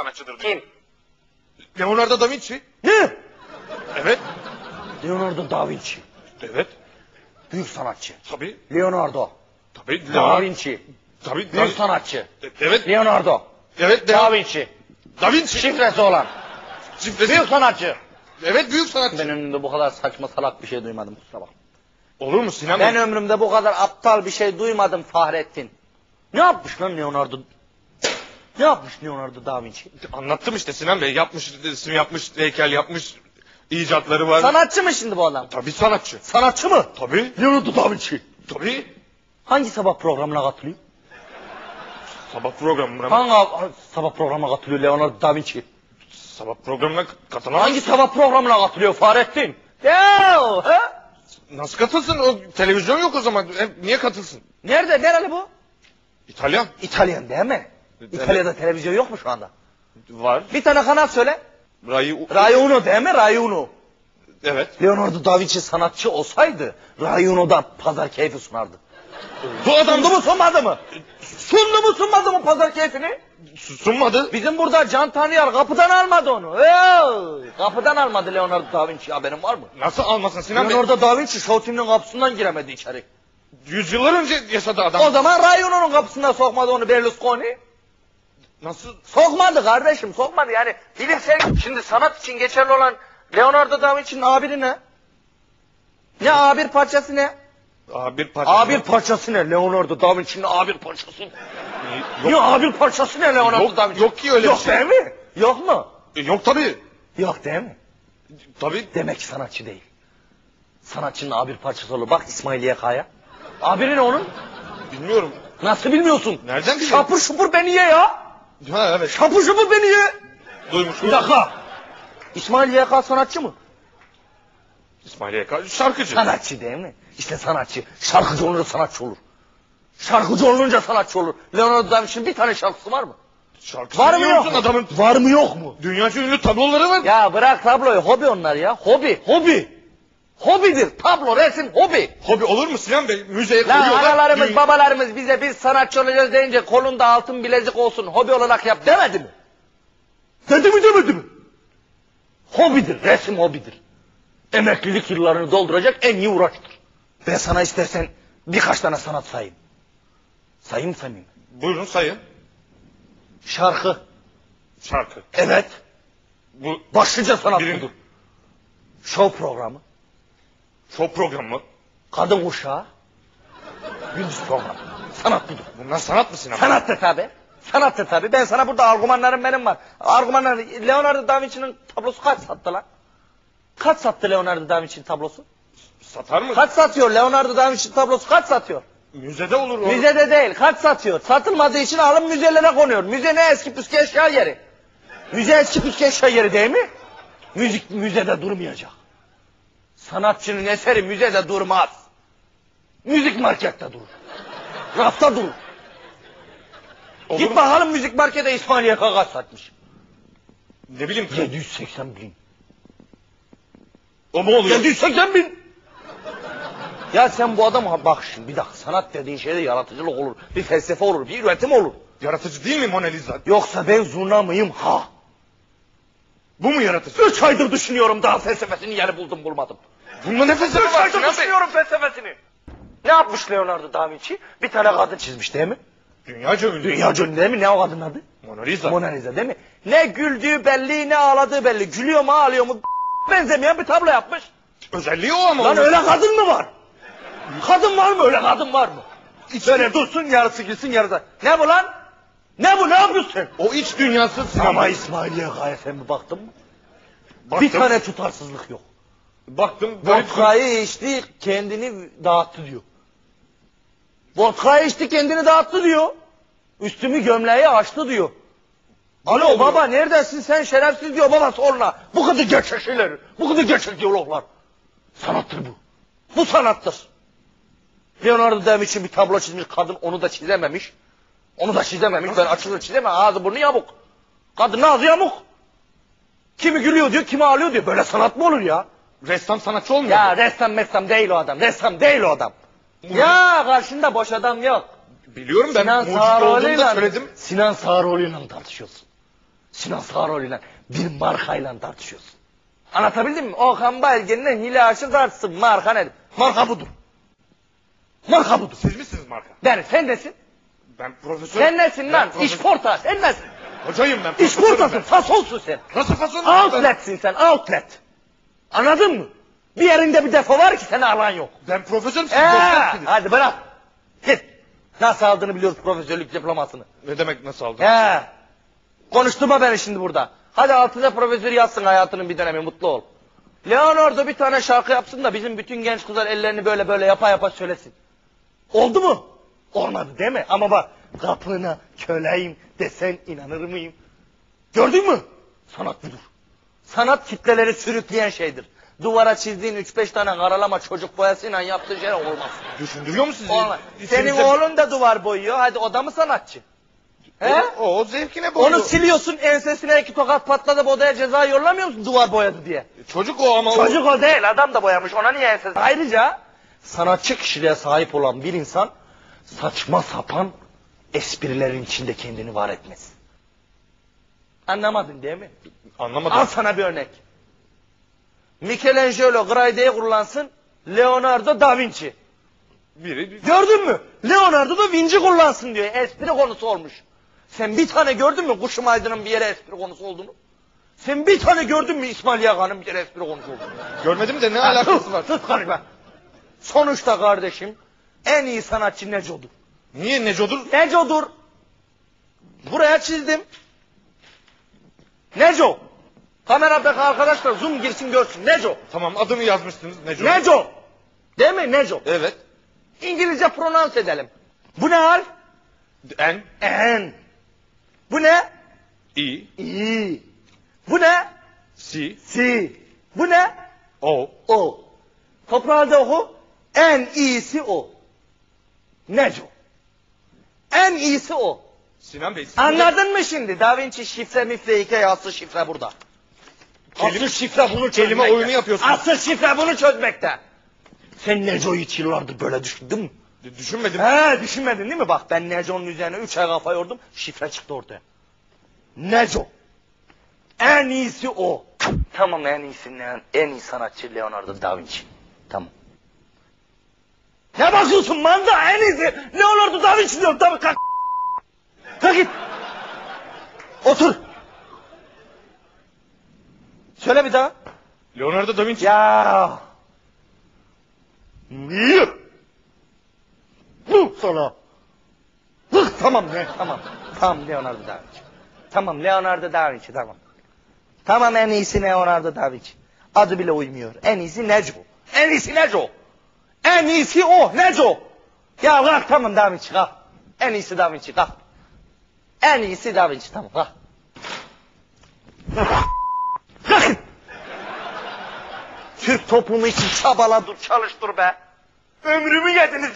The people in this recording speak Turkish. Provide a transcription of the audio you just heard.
sanatçıdır diyor. Kim? Leonardo da Vinci. Ne? Evet. Leonardo da Vinci. Evet. Büyük sanatçı. Tabii. Leonardo. Tabii. Da. Vinci. Tabii. Büyük Da- sanatçı. Evet. Leonardo. Evet. Da. Vinci. Da Vinci. Şifresi olan. Şifresi. Büyük sanatçı. Evet büyük sanatçı. Ben ömrümde bu kadar saçma salak bir şey duymadım kusura bakma. Olur mu Sinan Ben ömrümde bu kadar aptal bir şey duymadım Fahrettin. Ne yapmış lan Leonardo? Ne yapmış Leonardo da Vinci? Anlattım işte Sinan Bey. Yapmış resim yapmış, heykel yapmış. icatları var. Sanatçı mı şimdi bu adam? Tabii sanatçı. Sanatçı mı? Tabii. Leonardo da Vinci. Tabii. Hangi sabah programına katılıyor? Sabah programına Hangi hangi sabah programına katılıyor Leonardo da Vinci? sabah programına katılamaz. Hangi sabah programına katılıyor Fahrettin? Ya, he? Nasıl katılsın? O televizyon yok o zaman. E, niye katılsın? Nerede? Nereli bu? İtalyan. İtalyan değil mi? İtalya'da televizyon yok mu şu anda? Var. Bir tane kanal söyle. Ray Rai Uno değil mi? Rai Uno. Evet. Leonardo da Vinci sanatçı olsaydı Rai Uno'da pazar keyfi sunardı. Bu adam Sundu mu sunmadı mı? Sundu mu sunmadı mı pazar keyfini? sunmadı. Bizim burada Can Tanrıyar kapıdan almadı onu. Hey! Kapıdan almadı Leonardo da Vinci haberin var mı? Nasıl almasın Sinan Bey? Leonardo da Vinci Show TV'nin kapısından giremedi içeri. Yüzyıllar önce yaşadı adam. O zaman Rai Uno'nun kapısından sokmadı onu Berlusconi. Nasıl? Sokmadı kardeşim sokmadı yani bilimsel şimdi sanat için geçerli olan Leonardo da Vinci'nin abiri ne? Ne abir parçası ne? Aa, bir parça. Abir parçası ne? Leonardo da Vinci'nin abir parçası. Yok, Ne abir parçası ne Leonardo Yok- da Vinci? yok ki öyle bir Yok şey. değil mi? Yok mu? E, yok tabii. Yok değil mi? Tabii. Demek ki sanatçı değil. Sanatçının abir parçası olur. Bak İsmail YK'ya. Abiri ne onun? Bilmiyorum. Nasıl bilmiyorsun? Nereden bileyim? Şapur şupur beni ye ya. Ha evet. Şapur şupur beni ye. Duymuş. Bir dakika. İsmail YK sanatçı mı? İsmail Yaka şarkıcı. Sanatçı değil mi? İşte sanatçı. Şarkıcı olunca sanatçı olur. Şarkıcı olunca sanatçı olur. Leonardo da Vinci'nin bir tane şarkısı var mı? Şarkıcı Var mı yok mu? adamın? Var mı yok mu? Dünyaca ünlü tabloları var. Ya bırak tabloyu. Hobi onlar ya. Hobi. Hobi. Hobidir. Tablo, resim, hobi. Hobi olur mu Sinan Bey? Müzeye Lan koyuyorlar. analarımız, babalarımız bize biz sanatçı olacağız deyince kolunda altın bilezik olsun, hobi olarak yap demedi mi? Dedi mi demedi mi? Hobidir, resim hobidir. Emeklilik yıllarını dolduracak en iyi uğraştır. Ben sana istersen birkaç tane sanat sayayım. Sayayım mı saymayayım? mı? Buyurun sayın. Şarkı. Şarkı. Evet. Bu Başlıca sanat Birin- budur. Show programı. Show programı. Kadın kuşağı. Gündüz programı. Sanat budur. Bunlar sanat mı Bey? Sanattır tabi. Sanattır tabi. Ben sana burada argümanlarım benim var. Argümanlar Leonardo da Vinci'nin tablosu kaç sattı lan? Kaç sattı Leonardo da Vinci'nin tablosu? Satar mı? Kaç satıyor Leonardo da Vinci'nin tablosu kaç satıyor? Müzede olur o. Müzede değil kaç satıyor? Satılmadığı için alın müzelere konuyor. Müze ne eski püskü eşya yeri. Müze eski püskü eşya yeri değil mi? Müzik müzede durmayacak. Sanatçının eseri müzede durmaz. Müzik markette durur. Rafta durur. Olur Git mu? bakalım müzik markete İsmail Yaka kaç satmış. Ne bileyim. 780 bin. O mu oluyor? 780 bin. Ya sen bu adama bak şimdi bir dakika sanat dediğin şeyde yaratıcılık olur. Bir felsefe olur, bir üretim olur. Yaratıcı değil mi Mona Lisa? Yoksa ben zurna mıyım ha? Bu mu yaratıcı? Üç aydır düşünüyorum daha felsefesini yeni buldum bulmadım. Bunda ne felsefe Üç var aydır Sinan Bey? düşünüyorum felsefesini. Ne yapmış Leonardo da Vinci? Bir tane kadın çizmiş değil mi? Dünyaca ünlü. Dünya ünlü değil mi? Ne o kadının adı? Mona Lisa. Mona Lisa değil mi? Ne güldüğü belli ne ağladığı belli. Gülüyor mu ağlıyor mu benzemeyen bir tablo yapmış. Özelliği o ama. Lan onun. öyle kadın mı var? Kadın var mı öyle kadın var mı? Böyle dursun yarısı gitsin yarısı. Ne bu lan? Ne bu ne yapıyorsun sen? O iç dünyası Sinan Ama Bey. İsmail'e gayet sen mi baktın mı? Baktım, Bir tane tutarsızlık yok. Baktım. Vodka'yı içti kendini dağıttı diyor. Vodka'yı içti kendini dağıttı diyor. Üstümü gömleği açtı diyor. Alo oluyor? baba neredesin sen şerefsiz diyor baba soruna. Bu kadar gerçek şeyler. Bu kadar gerçek diyaloglar. Sanattır bu. Bu sanattır. Leonardo da Vinci bir tablo çizmiş kadın onu da çizememiş. Onu da çizememiş. Ben açıkça çizemem. Ağzı burnu yamuk. Kadın ağzı yamuk. Kimi gülüyor diyor, kimi ağlıyor diyor. Böyle sanat mı olur ya? Ressam sanatçı olmuyor Ya mu? ressam messam değil o adam. Ressam değil o adam. Ya karşında boş adam yok. Biliyorum ben Sinan mucit Sağroğlu'yla söyledim. Sinan Sağroğlu'yla tartışıyorsun. Sinan Sarıoğlu'yla bir markayla tartışıyorsun. Anlatabildim mi? Okan Bayülgen'le hile aşı tartışsın. Marka nedir? Marka budur. Marka budur. Siz misiniz marka? Yani sen nesin? Ben profesör. Sen nesin Ben lan? profesör- İşporta. Sen nesin? Hocayım ben. Profesörüm portasın. Fasonsun sen. ben. Nasıl fason? Outletsin sen. Outlet. Anladın mı? Bir yerinde bir defo var ki seni alan yok. Ben profesörüm siz Ee, doçentsiniz. hadi bırak. Git. Nasıl aldığını biliyoruz profesörlük diplomasını. Ne demek nasıl aldın? He. Konuşturma beni şimdi burada. Hadi altına profesör yazsın hayatının bir dönemi mutlu ol. Leonardo bir tane şarkı yapsın da bizim bütün genç kızlar ellerini böyle böyle yapa yapa söylesin. Oldu mu? Olmadı değil mi? Ama bak kapına köleyim desen inanır mıyım? Gördün mü? Sanat budur. Sanat kitleleri sürükleyen şeydir. Duvara çizdiğin 3-5 tane karalama çocuk boyasıyla yaptığın şey olmaz. Düşündürüyor mu sizi? Olmaz. Senin İçinizde- oğlun da duvar boyuyor. Hadi o da mı sanatçı? He? O, o zevkine boyuyor. Onu siliyorsun ensesine iki tokat patladı odaya ceza yollamıyor musun duvar boyadı diye? Çocuk o ama Çocuk o değil adam da boyamış ona niye enses? Ayrıca sanatçı kişiliğe sahip olan bir insan saçma sapan esprilerin içinde kendini var etmez. Anlamadın değil mi? Anlamadım. Al sana bir örnek. Michelangelo Graide'yi kullansın, Leonardo da Vinci. Biri Gördün mü? Leonardo da Vinci kullansın diyor. Espri konusu olmuş. Sen bir tane gördün mü Kuşum Aydın'ın bir yere espri konusu olduğunu? Sen bir tane gördün mü İsmail Yakan'ın bir yere espri konusu olduğunu? görmedim de ne alakası var? Sus konuşma. Sonuçta kardeşim en iyi sanatçı Neco'dur. Niye Neco'dur? Neco'dur. Buraya çizdim. Neco. Kameradaki arkadaşlar zoom girsin görsün. Neco. Tamam adını yazmışsınız Neco. Neco. Değil mi Neco? Evet. İngilizce pronounce edelim. Bu ne harf? N, En. Bu ne? I, İ. Bu ne? C, Si. Bu ne? O. O. Toprağında oku. En iyisi o. Neco. En iyisi o. Sinan Bey. Anladın mı şimdi? Da Vinci şifre mifre hikaye asıl şifre burada. Kelim- asıl şifre bunu kelime çözmekte. oyunu yapıyorsunuz. Asıl şifre bunu çözmekte. Sen Neco'yu hiç yıllardır böyle düşündün mü? Düşünmedim. He düşünmedin değil mi? Bak ben Neco'nun üzerine üç ay kafa yordum. Şifre çıktı ortaya. Neco. En iyisi o. Tamam en iyisi en, en iyi sanatçı Leonardo da Vinci. Tamam. Ne bakıyorsun manda en iyisi Leonardo da Vinci diyorum tabii kalk. Kalk git. Otur. Söyle bir daha. Leonardo da Vinci. Ya. Niye? Bu sana. Hı, tamam ne? Tamam. Tamam Leonardo da Vinci. Tamam Leonardo da Vinci tamam. Tamam en iyisi Leonardo da Vinci. Adı bile uymuyor. En iyisi Neco. En iyisi Neco. En iyisi o Neco. Ya kalk tamam Da Vinci kalk. En iyisi Da Vinci kalk. En iyisi Da Vinci tamam kalk. Türk toplumu için çabala dur çalış dur be. Ömrümü yediniz.